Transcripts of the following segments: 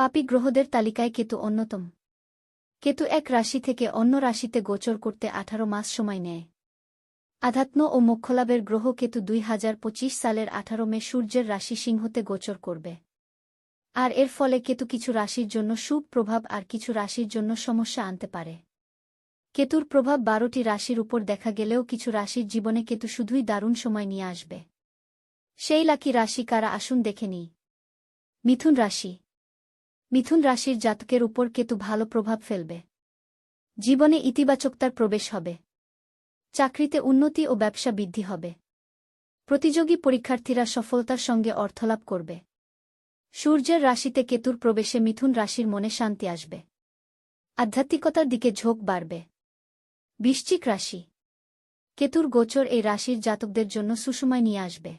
পাপী গ্রহদের তালিকায় কেতু অন্যতম। কেতু এক রাশি থেকে অন্য রাশিতে গোচর করতে আঠারো মাস সময় নেয়। আধ্যাত্ম ও মোক্ষলাভের গ্রহ কেতু দুই হাজার পঁচিশ সালের আঠারো মে সূর্যের রাশি সিংহতে গোচর করবে। আর এর ফলে কেতু কিছু রাশির জন্য শুভ প্রভাব আর কিছু রাশির জন্য সমস্যা আনতে পারে। কেতুর প্রভাব বারোটি রাশির উপর দেখা গেলেও কিছু রাশির জীবনে কেতু শুধুই দারুণ সময় নিয়ে আসবে। সেই লাকি রাশি কারা আসুন দেখে নিই। মিথুন রাশি। মিথুন রাশির জাতকের উপর কেতু ভালো প্রভাব ফেলবে। জীবনে ইতিবাচকতার প্রবেশ হবে। চাকরিতে উন্নতি ও ব্যবসা বৃদ্ধি হবে। প্রতিযোগী পরীক্ষার্থীরা সফলতার সঙ্গে অর্থলাভ করবে। সূর্যের রাশিতে কেতুর প্রবেশে মিথুন রাশির মনে শান্তি আসবে। আধ্যাত্মিকতার দিকে ঝোঁক বাড়বে। বৃশ্চিক রাশি। কেতুর গোচর এই রাশির জাতকদের জন্য সুষময় নিয়ে আসবে।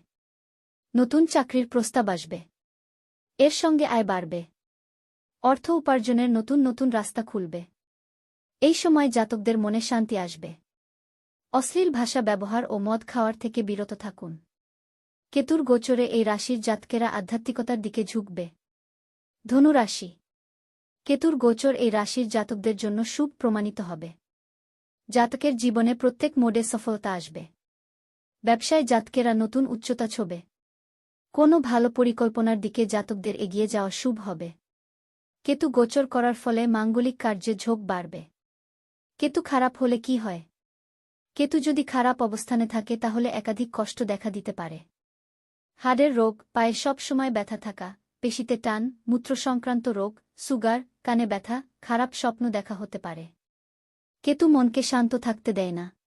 নতুন চাকরির প্রস্তাব আসবে। এর সঙ্গে আয় বাড়বে। অর্থ উপার্জনের নতুন নতুন রাস্তা খুলবে। এই সময় জাতকদের মনে শান্তি আসবে। অশ্লীল ভাষা ব্যবহার ও মদ খাওয়ার থেকে বিরত থাকুন। কেতুর গোচরে এই রাশির জাতকেরা আধ্যাত্মিকতার দিকে ঝুঁকবে। ধনুরাশি। কেতুর গোচর এই রাশির জাতকদের জন্য শুভ প্রমাণিত হবে। জাতকের জীবনে প্রত্যেক মোডে সফলতা আসবে। ব্যবসায় জাতকেরা নতুন উচ্চতা ছোবে। কোনো ভালো পরিকল্পনার দিকে জাতকদের এগিয়ে যাওয়া শুভ হবে। কেতু গোচর করার ফলে মাঙ্গলিক কার্যে ঝোঁক বাড়বে। কেতু খারাপ হলে কি হয়? কেতু যদি খারাপ অবস্থানে থাকে তাহলে একাধিক কষ্ট দেখা দিতে পারে। হাড়ের রোগ, পায়ে সব সময় ব্যথা থাকা, পেশিতে টান মূত্র সংক্রান্ত রোগ, সুগার, কানে ব্যথা, খারাপ স্বপ্ন দেখা হতে পারে। কেতু মনকে শান্ত থাকতে দেয় না।